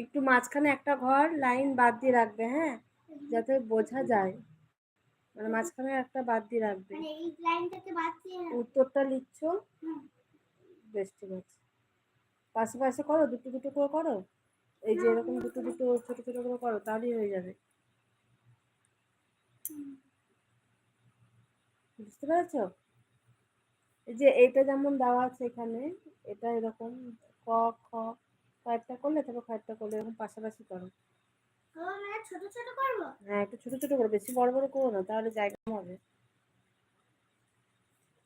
একটু মাঝখানে একটা ঘর লাইন বাদ দিয়ে রাখবে হ্যাঁ? যাতে বোঝা যায়। মানে মাঝখানে একটা বাদ দিয়ে রাখবে। মানে উত্তরটা লিখছো? বেশ ঠিক আছে। পাশে পাশে করো দুটো দুটো করে করো। এই যে এরকম দুটো দুটো ছোট ছোট করে করো তাহলেই হয়ে যাবে। বুঝতে পেরেছ? এই যে এইটা যেমন দেওয়া আছে এখানে এটা এরকম ক খ কয়েকটা করলে তারপর কয়েকটা করলে এরকম পাশাপাশি করো। ও মানে ছোট ছোট করব? হ্যাঁ একটু ছোট ছোট করো বেশি বড় বড় করো না তাহলে জায়গা হবে।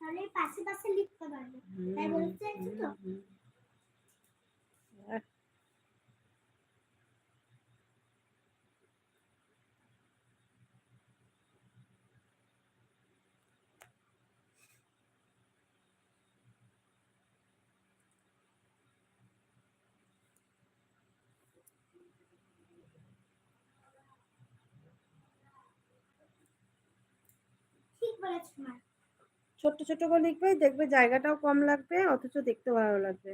তাহলে পাশে পাশে লিখতে পারবে তাই বলতে তো? ছোট্ট ছোট করে লিখবে দেখবে জায়গাটাও কম লাগবে অথচ দেখতে ভালো লাগবে।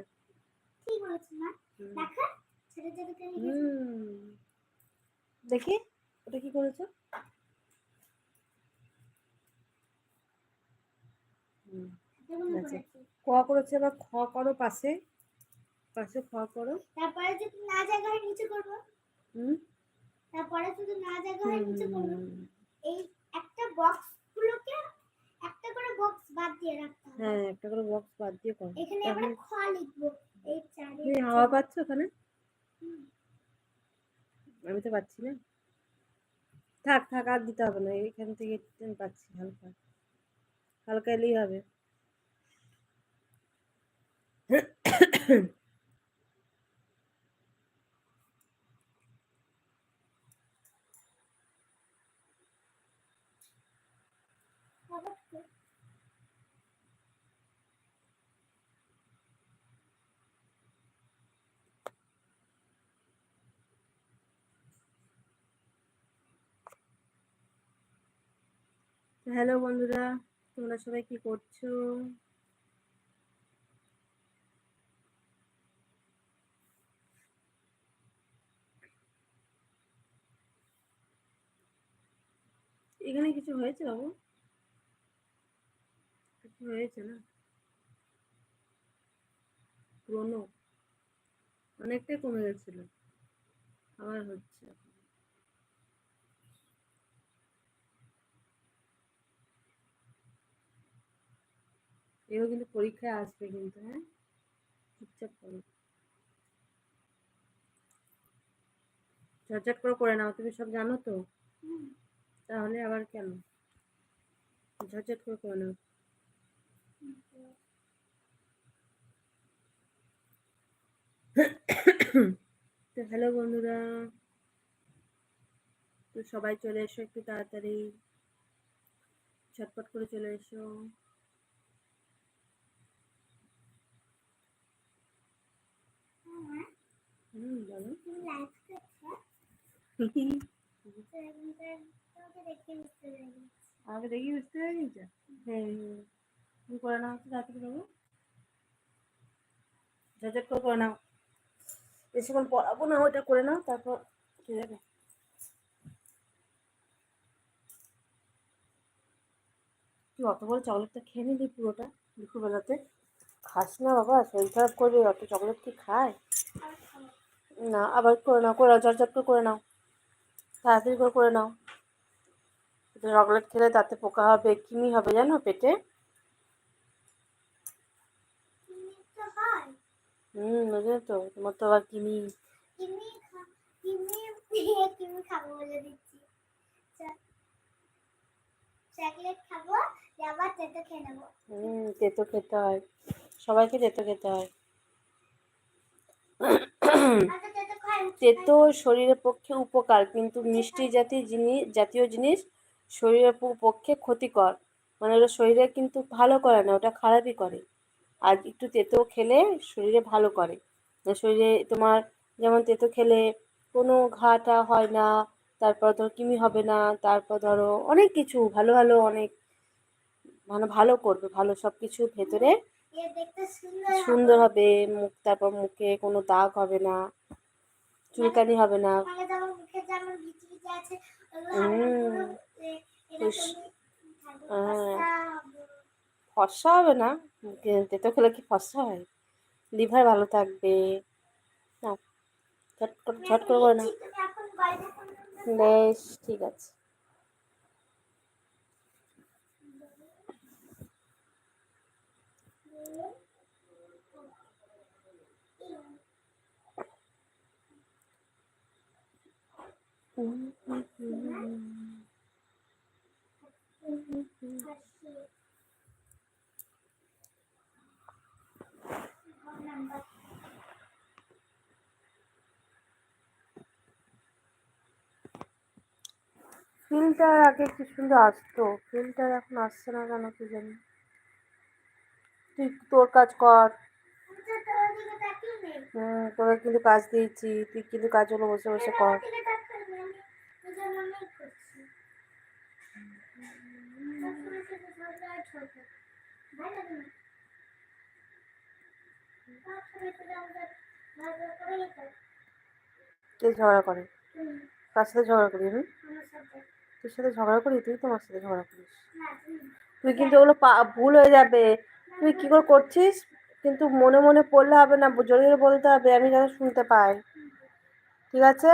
দেখা ওটা কি করেছ? ক করেছে এবার খ করো পাশে। পাশে খ করো। তারপরে যদি না জায়গা হয় নিচে করব। হুম। তারপরে যদি না জায়গা হয় নিচে করব। এই একটা বক্স গুলোকে একটা করে বক্স বাদ দিয়ে রাখতে হবে। হ্যাঁ একটা করে বক্স বাদ দিয়ে করো। এখানে আমরা খ লিখব। এই চারে তুমি হাওয়া পাচ্ছ ওখানে? আমি তো পাচ্ছি না। থাক থাক আর দিতে হবে না। এখান থেকে আমি পাচ্ছি হালকা। হালকা এলেই হবে। হ্যালো বন্ধুরা তোমরা সবাই কি করছ? এখানে কিছু হয়েছে বাবু? হয়েছে না? পুরোনো? অনেকটাই কমে গেছিল। আবার হচ্ছে এও কিন্তু পরীক্ষায় আসবে কিন্তু হ্যাঁ? চুপচাপ করো ঝটঝট করে করে নাও তুমি সব জানো তো? তাহলে আবার কেন? ঝটঝট করে করে নাও। তো হ্যালো বন্ধুরা। তো সবাই চলে এসো একটু তাড়াতাড়ি। ঝটপট করে চলে এসো। হুম, বলো। আমাকে দেখি বুঝতে পেরে হ্যাঁ হ্যাঁ। তুমি করে নাও তো তাড়াতাড়ি বাবু ঝটঝট করে করে নাও। বেশিক্ষণ পড়াবো, না ওইটা করে নাও, তারপর ঠিক আছে তুই অত বড় চকলেটটা খেয়ে নিলি পুরোটা দুপুরবেলাতে? খাস না বাবা, শরীর খারাপ করবে, অত চকলেট কি খায়? না, আবার করে নাও করে নাও, ঝটঝট করে করে নাও। তাড়াতাড়ি করে করে নাও। চকলেট খেলে তাতে পোকা হবে, কিমি হবে জানো পেটে তুমি তো হয় হুম বুঝলে তো? তোমার তো আবার কিমি। কিমি খা- কিমি কিমি খাব বলে দিচ্ছি। চকলেট খাব আবার তেতো খেয়ে নেব। হুম তেতো খেতে হয়। সবাইকে তেতো খেতে হয়। আচ্ছা তেতো শরীরের পক্ষে উপকার কিন্তু মিষ্টি জাতীয় জিনিস জাতীয় জিনিস শরীরের পক্ষে ক্ষতিকর। মানে ওটা শরীরে কিন্তু ভালো করে না ওটা খারাপই করে। আর একটু তেতো খেলে শরীরে ভালো করে। মানে শরীরে তোমার যেমন তেতো খেলে কোনো ঘাটা হয় না তারপর ধরো কিমি হবে না তারপর ধরো অনেক কিছু ভালো ভালো অনেক মানে ভালো করবে ভালো সব কিছু ভেতরে সুন্দর সুন্দর হবে মুখ তারপর মুখে কোনো দাগ হবে না চুলকানি হবে না। হুম। ফর্সা হবে। না তেতো খেলে কি ফর্সা হয় লিভার ভালো থাকবে। না, ঝট করে ঝট করে না। বেশ, ঠিক আছে। ফিল্টার আগে কি সুন্দর আসতো? ফিল্টার এখন আসছে না কেন কি জানি? তুই তোর কাজ কর। হুম, তোকে কিন্তু কাজ দিয়েছি। তুই কিন্তু কাজগুলো বসে বসে কর। কে ঝগড়া করে তুমি, কার সাথে ঝগড়া করি আমি তোর সাথে ঝগড়া করি তুই তোমার সাথে ঝগড়া করিস। তুই কিন্তু ওগুলো ভুল হয়ে যাবে। তুই কি করে করছিস? কিন্তু মনে মনে পড়লে হবে না জোরে জোরে বলতে হবে আমি যেন শুনতে পাই। ঠিক আছে?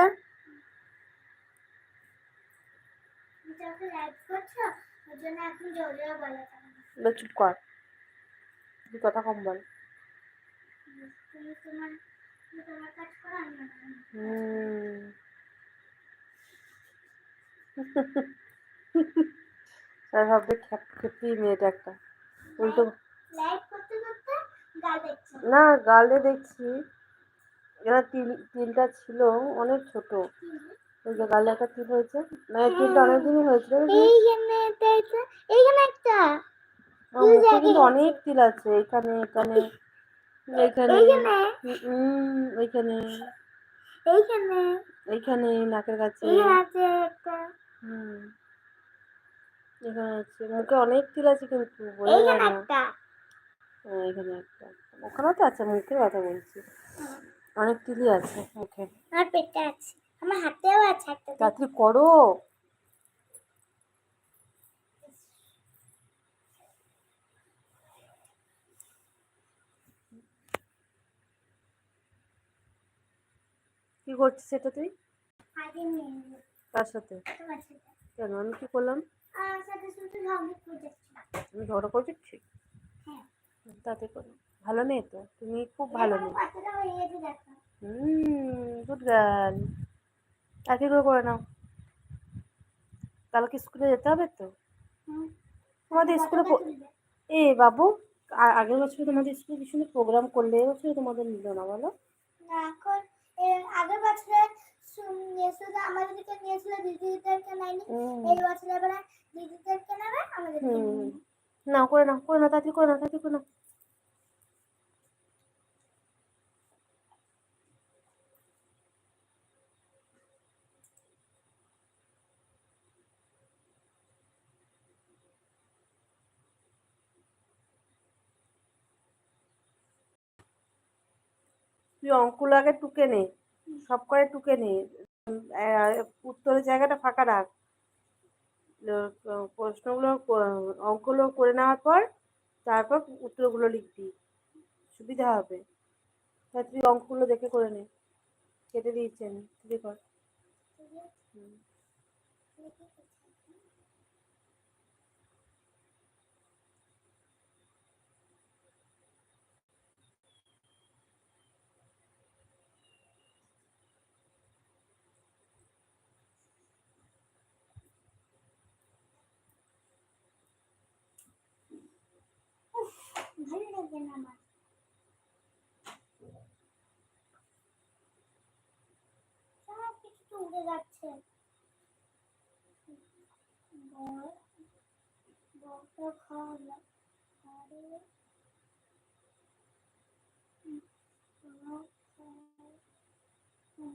চুপ কর। তুই কথা কম বল। তুমি তোমার তোমার কাজ করো আমি আমার কাজ করি। হুম। তাই ভাববে খ্যাপ খেপি মেয়েটা একটা। উল্টো লাইভ করতে করতে গাল দেখছ। না গালে দেখছি। এরা তিল তিলটা ছিল অনেক ছোট। ওই যে গালে একটা তিল হয়েছে। মানে তিলটা অনেক দিনই হয়েছিল এইখানে একটা কিন্তু অনেক তিল আছে। এখানে এখানে। এখানে এইখানে ওইখানে এইখানে এইখানে নাকের কাছে আছে হুম এখানে আছে মুখে অনেক তিল আছে কিন্তু একটা হ্যাঁ, এখানে একটা ওখানেও তো আছে মুখের কথা বলছি অনেক তিলই আছে মুখে আমার পেটে আছে আমার হাতেও আছে তাড়াতাড়ি করো কি করছিস এটা তুই? কার সাথে? কেন? আমি কি করলাম? আমি ঝগড়া করছি হ্যাঁ। তাতে করো। ভালো মেয়ে তো? তুমি খুব ভালো মেয়ে। হয়ে হুম গুড গার্ল। আর কি করে নাও? কালকে স্কুলে যেতে হবে তো? তোমাদের স্কুলে এ বাবু আগের বছর তোমাদের স্কুলে কি সুন্দর প্রোগ্রাম করলে এবছর তোমাদের নিল না বলো। না আগের বছরে ইয়ে আমাদেরকে নিয়েছিল দিদিদেরকে নেয়নি এই বছর এবার দিদিদেরকে নেবে আমাদেরকে না করে না করে না তাড়াতাড়ি করে না তাড়াতাড়ি করে নাও। তুই অঙ্কুল আগে টুকে নে, সব করে টুকে নে। উত্তরের জায়গাটা ফাঁকা রাখ। প্রশ্নগুলো, অঙ্কগুলো করে নেওয়ার পর তারপর উত্তরগুলো লিখবি। সুবিধা হবে। তা তুই অঙ্কগুলো দেখে করে নে। কেটে দিয়েছি আমি তুই কর। হুম। ভালো লাগবে না আমার সব কিছু তো উড়ে যাচ্ছে বলটা খাওয়া আরে হুম, বল খাওয়া। হুম।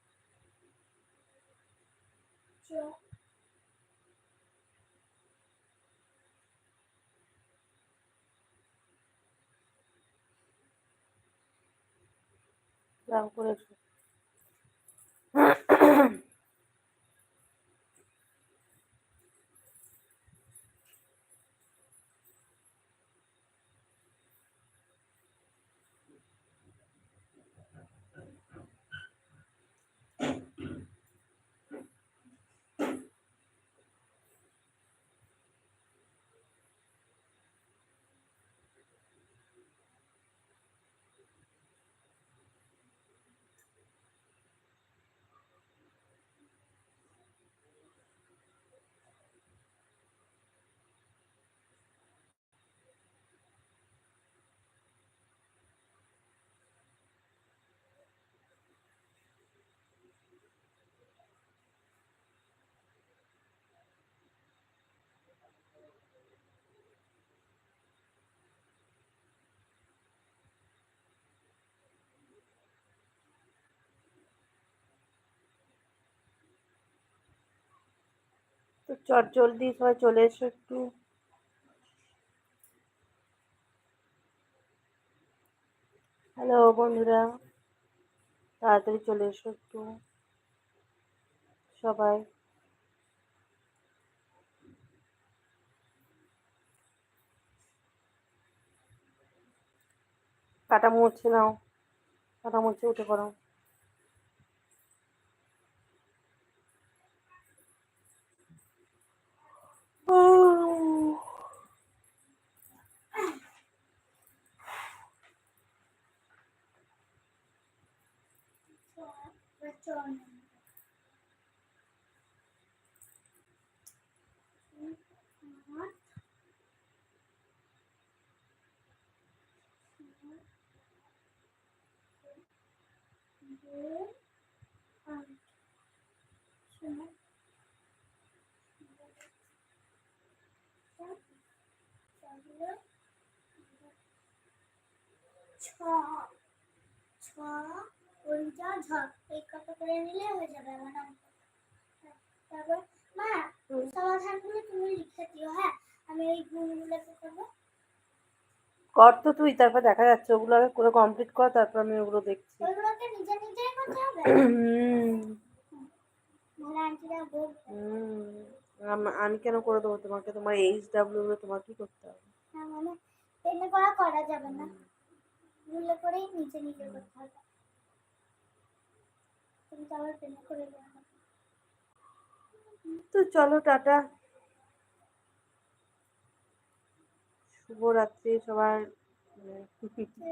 করে তো চট জলদি সবাই চলে এসো একটু। হ্যালো বন্ধুরা, তাড়াতাড়ি চলে এসো একটু, সবাই। কাটা মুছে নাও, কাটা মুছে উঠে পড়ো চল ছ ছ ওইটা ঝ এই করে নিলে হয়ে যাবে আমার নাম। তারপর মা। সমাধানগুলো তুমি লিখে দিও হ্যাঁ? আমি ওই গুণগুলোকে করব। কর তো তুই তারপর দেখা যাচ্ছে ওগুলো আগে করে কমপ্লিট কর তারপর আমি ওগুলো দেখছি। মানে। আম- কেন করে দেবো তোমাকে? তোমার এইচ ডাব্লিউ তোমার কি করতে হবে? মানে করা করা যাবে না। গুলো করেই নিজে নিজে করতে হবে। তুমি তো আবার পেনে করে না। তো চলো টাটা। শুভরাত্রি সবার উম,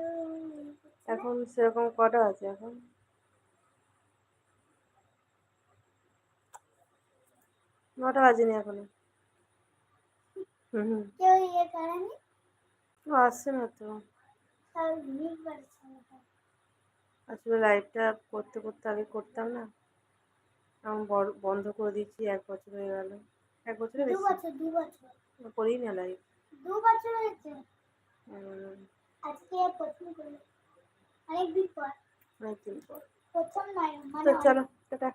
এখন সেরকম কটা আছে এখন? নটা বাজেনি এখনও। হুম। ইয়ে ও আসছে না তো। আসলে লাইভটা করতে করতে আগে করতাম না। এখন বন্ধ করে দিচ্ছি এক বছর হয়ে গেল। এক বছর করি না লাইভ দু বছর হয়েছে আজকে প্রথম করল অনেকদিন পর অনেকদিন পর প্রথম নয় তো মানে চলো টাটা